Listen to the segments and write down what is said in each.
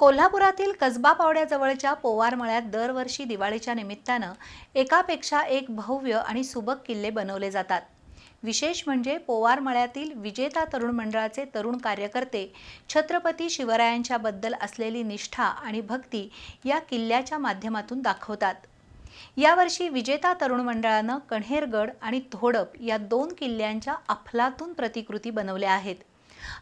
कोल्हापुरातील कसबा पावड्याजवळच्या पोवारमळ्यात दरवर्षी दिवाळीच्या निमित्तानं एकापेक्षा एक भव्य आणि सुबक किल्ले बनवले जातात. विशेष म्हणजे पोवारमळ्यातील विजेता तरुण मंडळाचे तरुण कार्यकर्ते छत्रपती शिवरायांच्याबद्दल असलेली निष्ठा आणि भक्ती या किल्ल्याच्या माध्यमातून दाखवतात. यावर्षी विजेता तरुण मंडळानं कण्हेरगड आणि धोडप या दोन किल्ल्यांच्या अफलातून प्रतिकृती बनवल्या आहेत.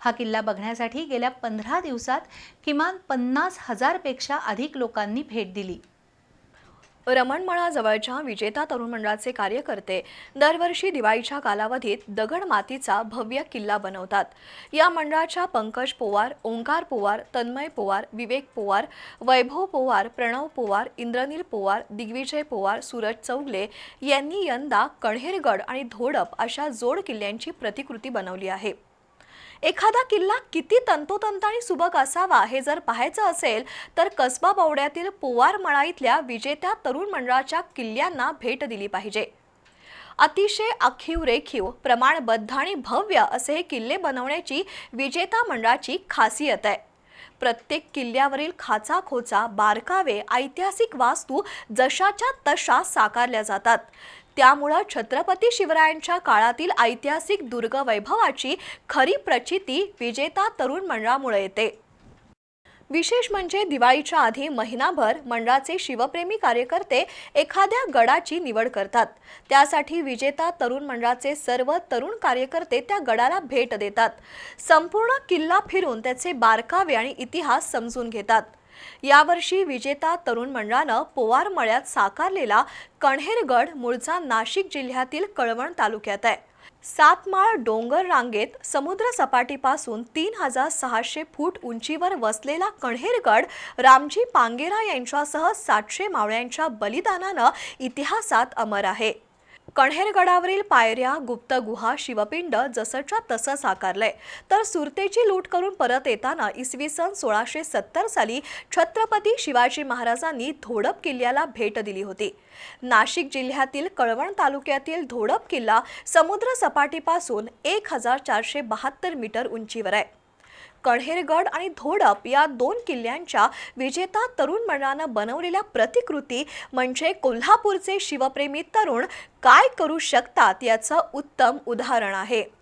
हा किल्ला बघण्यासाठी गेल्या पंधरा दिवसात किमान पन्नास हजारपेक्षा अधिक लोकांनी भेट दिली. रमणमळाजवळच्या विजेता तरुण मंडळाचे कार्यकर्ते दरवर्षी दिवाळीच्या कालावधीत दगड मातीचा भव्य किल्ला बनवतात. या मंडळाच्या पंकज पोवार ओंकार पोवार तन्मय पोवार विवेक पोवार वैभव पोवार प्रणव पोवार इंद्रनील पोवार दिग्विजय पोवार सूरज चौगले यांनी यंदा कण्हेरगड आणि धोडप अशा जोड किल्ल्यांची प्रतिकृती बनवली आहे. एखादा किल्ला किती तंतोतंत आणि सुबक असावा हे जर पाहायचं असेल तर कसबा बावड्यातील पोवार मळा इथल्या विजेत्या तरुण मंडळाच्या किल्ल्यांना भेट दिली पाहिजे. अतिशय आखीव रेखीव प्रमाणबद्ध आणि भव्य असे हे किल्ले बनवण्याची विजेता मंडळाची खासियत आहे. प्रत्येक किल्ल्यावरील खाचा खोचा बारकावे ऐतिहासिक वास्तू जशाच्या तशा साकारल्या जातात. त्यामुळं छत्रपती शिवरायांच्या काळातील ऐतिहासिक दुर्ग वैभवाची खरी प्रचिती विजेता तरुण मंडळामुळे येते. विशेष म्हणजे दिवाळीच्या आधी महिनाभर मंडळाचे शिवप्रेमी कार्यकर्ते एखाद्या गडाची निवड करतात. त्यासाठी विजेता तरुण मंडळाचे सर्व तरुण कार्यकर्ते त्या गडाला भेट देतात. संपूर्ण किल्ला फिरून त्याचे बारकावे आणि इतिहास समजून घेतात. यावर्षी विजेता तरुण मंडळानं पोवार मळ्यात साकारलेला कण्हेरगड मूळचा नाशिक जिल्ह्यातील कळवण तालुक्यात आहे. सातमाळ डोंगर रांगेत समुद्र सपाटीपासून तीन हजार सहाशे फूट उंचीवर वसलेला कण्हेरगड रामजी पांगेरा यांच्यासह सातशे मावळ्यांच्या बलिदानानं इतिहासात अमर आहे. कण्हेरगडावरील पायऱ्या गुप्त गुहा शिवपिंड जसंच्या तसं साकारलंय. तर सुरतेची लूट करून परत येताना इसवी सन सोळाशे सत्तर साली छत्रपती शिवाजी महाराजांनी धोडप किल्ल्याला भेट दिली होती. नाशिक जिल्ह्यातील कळवण तालुक्यातील धोडप किल्ला समुद्र सपाटीपासून एक हजार चारशे बहात्तर मीटर उंचीवर आहे. कण्हेरगड आणि धोडप या दोन किल्ल्यांच्या विजेता तरुण मंडळानं बनवलेल्या प्रतिकृती म्हणजे कोल्हापूरचे शिवप्रेमी तरुण काय करू शकतात याचं उत्तम उदाहरण आहे.